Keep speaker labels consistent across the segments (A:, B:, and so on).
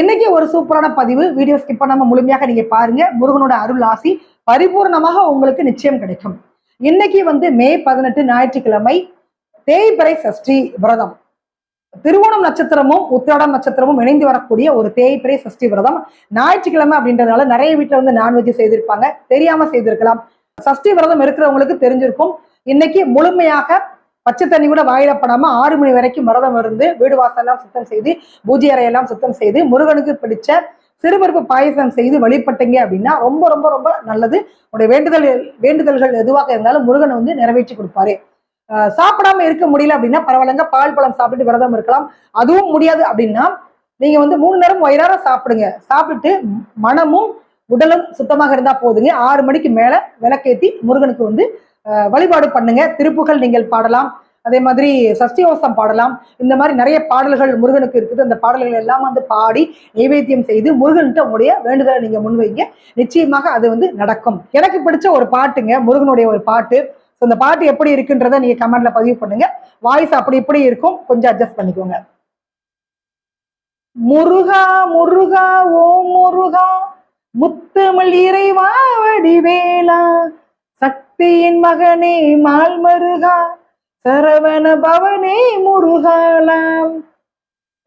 A: இன்னைக்கு ஒரு சூப்பரான பதிவு. வீடியோ ஸ்கிப் பண்ணாம முழுமையாக நீங்க பாருங்க. முருகனோட அருள் ஆசி பரிபூர்ணமாக உங்களுக்கு நிச்சயம் கிடைக்கும். இன்னைக்கு வந்து மே பதினெட்டு ஞாயிற்றுக்கிழமை தேய்பிறை சஷ்டி விரதம். திருவோணம் நட்சத்திரமும் உத்திராடம் நட்சத்திரமும் இணைந்து வரக்கூடிய ஒரு தேய்பிறை சஷ்டி விரதம். ஞாயிற்றுக்கிழமை அப்படின்றதுனால நிறைய வீட்டுல வந்து நான்வெஜ் செய்திருப்பாங்க. தெரியாம செய்திருக்கலாம். சஷ்டி விரதம் இருக்கிறவங்களுக்கு தெரிஞ்சிருக்கும். இன்னைக்கு முழுமையாக பச்சை தண்ணி கூட வாயிடப்படாம ஆறு மணி வரைக்கும் விரதம் இருந்து வீடு வாசல்லாம் சுத்தம் செய்து பூஜை அறையெல்லாம் சுத்தம் செய்து முருகனுக்கு பிடிச்ச சிறுபருப்பு பாயசம் செய்து வழிபட்டீங்க அப்படின்னா ரொம்ப ரொம்ப ரொம்ப நல்லது. உடைய வேண்டுதல் வேண்டுதல்கள் எதுவாக இருந்தாலும் முருகன் வந்து நிறைவேற்றி கொடுப்பாரு. ஆஹ் சாப்பிடாம இருக்க முடியல அப்படின்னா பரவாயில்லங்க. பால் பழம் சாப்பிட்டு விரதம் இருக்கலாம். அதுவும் முடியாது அப்படின்னா நீங்க வந்து மூணு நேரம் வயிறார சாப்பிடுங்க. சாப்பிட்டுட்டு மனமும் உடலும் சுத்தமாக இருந்தா போதுங்க. ஆறு மணிக்கு மேல விளக்கேத்தி முருகனுக்கு வந்து ஆஹ் வழிபாடு பண்ணுங்க. திருப்புகள் நீங்கள் பாடலாம். அதே மாதிரி சஷ்டியோசம் பாடலாம். இந்த மாதிரி நிறைய பாடல்கள் முருகனுக்கு இருக்குது. அந்த பாடல்கள் எல்லாம் வந்து பாடி நைவேத்தியம் செய்து முருகன்கிட்ட உங்களுடைய வேண்டுதலை நீங்க முன்வைங்க. நிச்சயமாக அது வந்து நடக்கும். எனக்கு பிடிச்ச ஒரு பாட்டுங்க முருகனுடைய ஒரு பாட்டு. ஸோ இந்த பாட்டு எப்படி இருக்குன்றத நீங்க கமெண்ட்ல பதிவு பண்ணுங்க. வாய்ஸ் அப்படி இப்படி இருக்கும். கொஞ்சம் அட்ஜஸ்ட் பண்ணிக்கோங்க. முருகா முருகா ஓ முருகா முத்தமிழ் இறைவா வடிவேலா சக்தியின் மகனே மால் மருகா சரவண பவனே முருகாலாம்.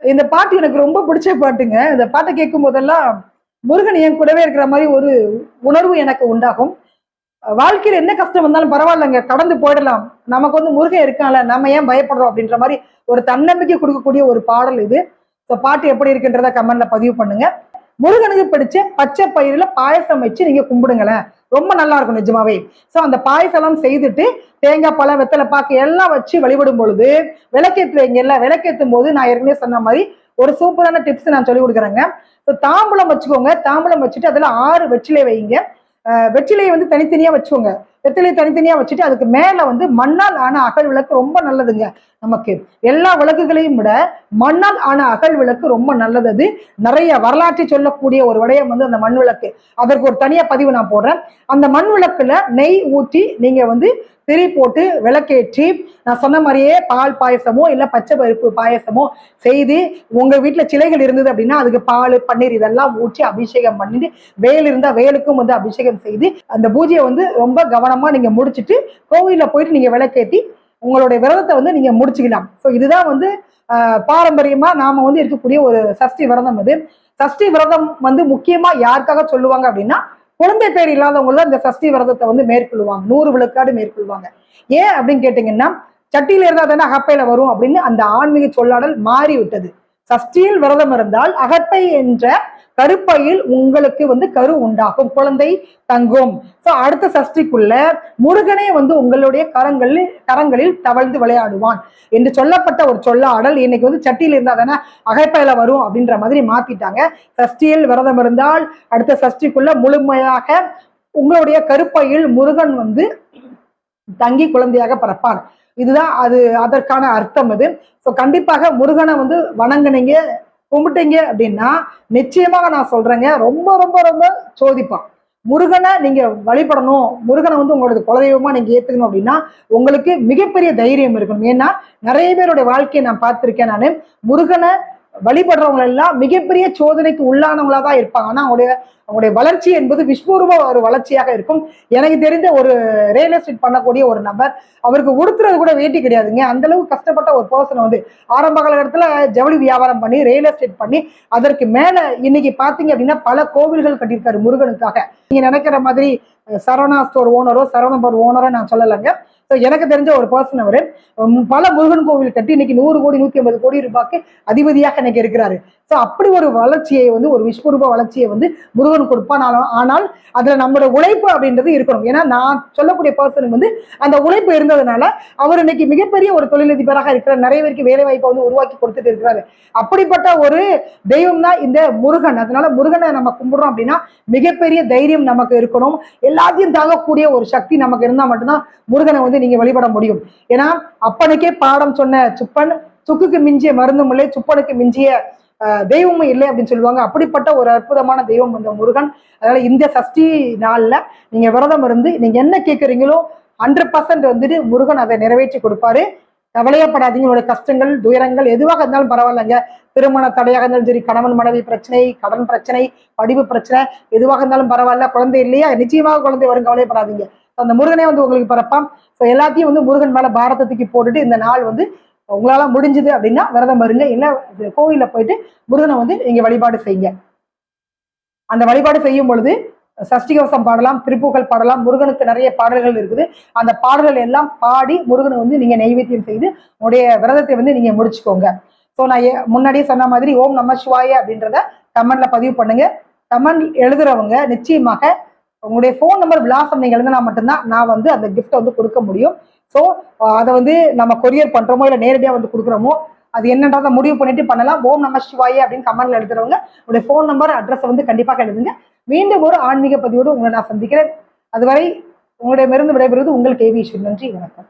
A: இந்த பாட்டு எனக்கு ரொம்ப பிடிச்ச பாட்டுங்க. இந்த பாட்டை கேட்கும் போதெல்லாம் முருகன் என் கூடவே இருக்கிற மாதிரி ஒரு உணர்வு எனக்கு உண்டாகும். வாழ்க்கையில் என்ன கஷ்டம் வந்தாலும் பரவாயில்லைங்க. கடந்து போயிடலாம். நமக்கு வந்து முருகன் இருக்கான்ல நம்ம ஏன் பயப்படுறோம் அப்படின்ற மாதிரி ஒரு தன்னம்பிக்கை கொடுக்கக்கூடிய ஒரு பாடல் இது. ஸோ பாட்டு எப்படி இருக்குன்றத கமெண்ட்ல பதிவு பண்ணுங்க. முருகனுக்கு பிடிச்ச பச்சை பயிரில் பாயசம் வச்சு நீங்க கும்பிடுங்களேன். ரொம்ப நல்லா இருக்கும் நிஜமாவே. ஸோ அந்த பாயசம் செய்துட்டு தேங்காய் பழம் வெத்தலை பாக்கு எல்லாம் வச்சு வழிபடும் பொழுது விளக்கேத்து வைங்கல்ல விளக்கேற்றும் போது நான் ஏற்கனவே சொன்ன மாதிரி ஒரு சூப்பரான டிப்ஸ் நான் சொல்லி கொடுக்குறேங்க. ஸோ தாம்பூலம் வச்சுக்கோங்க. தாம்பூலம் வச்சுட்டு அதில் ஆறு வெற்றிலை வைங்க. வெற்றிலையை வந்து தனித்தனியாக வச்சுக்கோங்க. வெற்றிலையை தனித்தனியா வச்சுட்டு அதுக்கு மேல வந்து மண்ணால் ஆன அகல் விளக்கு ரொம்ப நல்லதுங்க நமக்கு. எல்லா விளக்குகளையும் விட மண்ணால் ஆன அகல் விளக்கு ரொம்ப நல்லது. அது நிறைய வரலாற்றை சொல்லக்கூடிய ஒரு விடயம் வந்து அந்த மண் விளக்கு. அதற்கு ஒரு தனியா பதிவு நான் போடுறேன். அந்த மண் விளக்குல நெய் ஊற்றி நீங்க வந்து திரி போட்டு விளக்கேற்றி நான் சொன்ன மாதிரியே பால் பாயசமோ இல்ல பச்சை பருப்பு பாயசமோ செய்து உங்க வீட்டுல சிலைகள் இருந்தது அப்படின்னா அதுக்கு பால் பன்னீர் இதெல்லாம் ஊற்றி அபிஷேகம் பண்ணிட்டு வேல் இருந்தா வேலுக்கும் வந்து அபிஷேகம் செய்து அந்த பூஜையை வந்து ரொம்ப கவனம் நீங்கள் முடிச்சிட்டு கோவில்ல போயிட்டு நீங்கள் விளக்கேற்றி உங்களுடைய விரதத்தை வந்து நீங்கள் முடிச்சுக்கலாம். ஸோ இதுதான் வந்து பாரம்பரியமாக நாம் நாம வந்து இருக்கக்கூடிய ஒரு சஷ்டி விரதம் இது. சஷ்டி விரதம் வந்து முக்கியமாக யாருக்காக சொல்லுவாங்க அப்படின்னா குழந்தை பேர் இல்லாதவங்க தான் இந்த சஷ்டி விரதத்தை வந்து மேற்கொள்வாங்க. நூறு விழுக்காடு மேற்கொள்வாங்க. ஏன் அப்படின்னு கேட்டிங்கன்னா சட்டியில இருந்தால் தானே அகப்பையில் வரும் அப்படின்னு அந்த ஆன்மீக சொல்லாடல் மாறிவிட்டது. சஷ்டியில் விரதம் இருந்தால் அகப்பை என்ற கருப்பையில் உங்களுக்கு வந்து கரு உண்டாகும். குழந்தை தங்கும். சோ அடுத்த சஷ்டிக்குள்ள முருகனே வந்து உங்களுடைய கரங்களில் கரங்களில் தவழ்ந்து விளையாடுவான். என்று சொல்லப்பட்ட ஒரு சொல்லாடல் இன்னைக்கு வந்து சட்டியில் இருந்தா தானே அகைப்பையில வரும் அப்படின்ற மாதிரி மாத்திட்டாங்க. சஷ்டியில் விரதம் இருந்தால் அடுத்த சஷ்டிக்குள்ள முழுமையாக உங்களுடைய கருப்பையில் முருகன் வந்து தங்கி குழந்தையாக பிறப்பான். இதுதான் அது அதற்கான அர்த்தம் இது ஸோ கண்டிப்பாக முருகனை வந்து வணங்கினீங்க கும்பிட்டீங்க அப்படின்னா நிச்சயமாக நான் சொல்றேங்க ரொம்ப ரொம்ப ரொம்ப சோதிப்பான். முருகனை நீங்க வழிபடணும். முருகனை வந்து உங்களோட குலதெய்வமா நீங்க ஏத்துக்கணும் அப்படின்னா உங்களுக்கு மிகப்பெரிய தைரியம் இருக்கணும். ஏன்னா நிறைய பேருடைய வாழ்க்கையை நான் பார்த்திருக்கேன் நான். முருகனை வழிபடுறவங்க எல்லாம் மிகப்பெரிய சோதனைக்கு உள்ளானவங்களா தான் இருப்பாங்க. ஆனா அவங்களுடைய அவங்களுடைய வளர்ச்சி என்பது விஸ்வரூப ஒரு வளர்ச்சியாக இருக்கும். எனக்கு தெரிந்த ஒரு ரியல் எஸ்டேட் பண்ணக்கூடிய ஒரு நபர் அவருக்கு உடுத்துறது கூட வேட்டி கிடையாதுங்க. அந்த அளவுக்கு கஷ்டப்பட்ட ஒரு பர்சன் வந்து ஆரம்ப காலகட்டத்துல ஜவுளி வியாபாரம் பண்ணி ரியல் எஸ்டேட் பண்ணி அதற்கு மேல இன்னைக்கு பாத்தீங்க அப்படின்னா பல கோவில்கள் கட்டியிருக்காரு முருகனுக்காக. நீங்க நினைக்கிற மாதிரி சரவணா ஸ்டோர் ஓனரோ சரவணபர் ஓனரோ நான் சொல்லலைங்க. ஸோ எனக்கு தெரிஞ்ச ஒரு பர்சன் அவர் பல முருகன் கோவில் கட்டி இன்னைக்கு நூறு கோடி நூத்தி ஐம்பது கோடி ரூபாய்க்கு அதிபதியாக இன்னைக்கு இருக்கிறாரு. ஸோ அப்படி ஒரு வளர்ச்சியை வந்து ஒரு விஸ்வரூப வளர்ச்சியை வந்து முருகன் கொடுப்பான். ஆனால் அதில் அதுல நம்மளோட உழைப்பு அப்படின்றது இருக்கணும். ஏன்னா நான் சொல்லக்கூடிய பர்சனுக்கு வந்து அந்த உழைப்பு இருந்ததுனால அவர் இன்னைக்கு மிகப்பெரிய ஒரு தொழிலதிபராக இருக்கிறார் நிறைய பேருக்கு வேலை வாய்ப்பை வந்து உருவாக்கி கொடுத்துட்டு இருக்கிறாரு. அப்படிப்பட்ட ஒரு தெய்வம் தான் இந்த முருகன். அதனால முருகனை நம்ம கும்பிடுறோம் அப்படின்னா மிகப்பெரிய தைரியம் நமக்கு இருக்கணும். எல்லாத்தையும் தாங்கக்கூடிய ஒரு சக்தி நமக்கு இருந்தால் மட்டும்தான் முருகனை வந்து நீங்க வழிபட முடியும். ஏன்னா அப்பனுக்கே பாடம் சொன்ன சுப்பன் சுக்குக்கு மிஞ்சிய மருந்தும் இல்லை சுப்பனுக்கு மிஞ்சிய தெய்வமும் இல்லை அப்படின்னு சொல்லுவாங்க. அப்படிப்பட்ட ஒரு அற்புதமான தெய்வம் இந்த முருகன். அதனால இந்த சஷ்டி நாள்ல நீங்க விரதம் இருந்து நீங்க என்ன கேட்குறீங்களோ ஹண்ட்ரட் பர்சன்ட் வந்துட்டு முருகன் அதை நிறைவேற்றி கொடுப்பாரு. கவலையப்படாதீங்க. உங்களுடைய கஷ்டங்கள் துயரங்கள் எதுவாக இருந்தாலும் பரவாயில்லைங்க. திருமண தடையாக இருந்தாலும் சரி கணவன் மனைவி பிரச்சனை கடன் பிரச்சனை படிப்பு பிரச்சனை எதுவாக இருந்தாலும் பரவாயில்ல. குழந்தை இல்லையா? நிச்சயமாக குழந்தை வரும். கவலையப்படாதீங்க. அந்த முருகனே வந்து உங்களுக்கு பிறப்பான். ஸோ எல்லாத்தையும் வந்து முருகன் மேலே பாரதத்துக்கு போட்டுட்டு இந்த நாள் வந்து உங்களால முடிஞ்சது அப்படின்னா விரதம் வருங்க இல்லை கோவிலில் போயிட்டு முருகனை வந்து நீங்க வழிபாடு செய்யுங்க. அந்த வழிபாடு செய்யும் பொழுது சஷ்டிகவசம் பாடலாம் திருப்புகள் பாடலாம் முருகனுக்கு நிறைய பாடல்கள் இருக்குது. அந்த பாடல்கள் எல்லாம் பாடி முருகனை வந்து நீங்க நைவேத்தியம் செய்து உங்களுடைய விரதத்தை வந்து நீங்க முடிச்சுக்கோங்க. ஸோ நான் ஏ- முன்னாடியே சொன்ன மாதிரி ஓம் நம சிவாய அப்படின்றத கமெண்ட்ல பதிவு பண்ணுங்க. கமெண்ட் எழுதுறவங்க நிச்சயமாக உங்களுடைய ஃபோன் நம்பர் விலாசம் நீங்க எழுதினா மட்டும்தான் நான் வந்து அந்த கிஃப்ட்டை வந்து கொடுக்க முடியும். ஸோ அதை வந்து நம்ம கொரியர் பண்றோமோ இல்லை நேரடியாக வந்து கொடுக்குறோமோ அது என்னன்றதை முடிவு பண்ணிட்டு பண்ணலாம். ஓம் நம சிவாய அப்படின்னு கமெண்ட்ல எழுதுறவங்க உங்களுடைய ஃபோன் நம்பர் அட்ரஸ் வந்து கண்டிப்பாக எழுதுங்க. மீண்டும் ஒரு ஆன்மீக பதிவோடு உங்களை நான் சந்திக்கிறேன். அதுவரை உங்களுடைய விடைபெறுவது உங்கள் கேவி நன்றி வணக்கம்.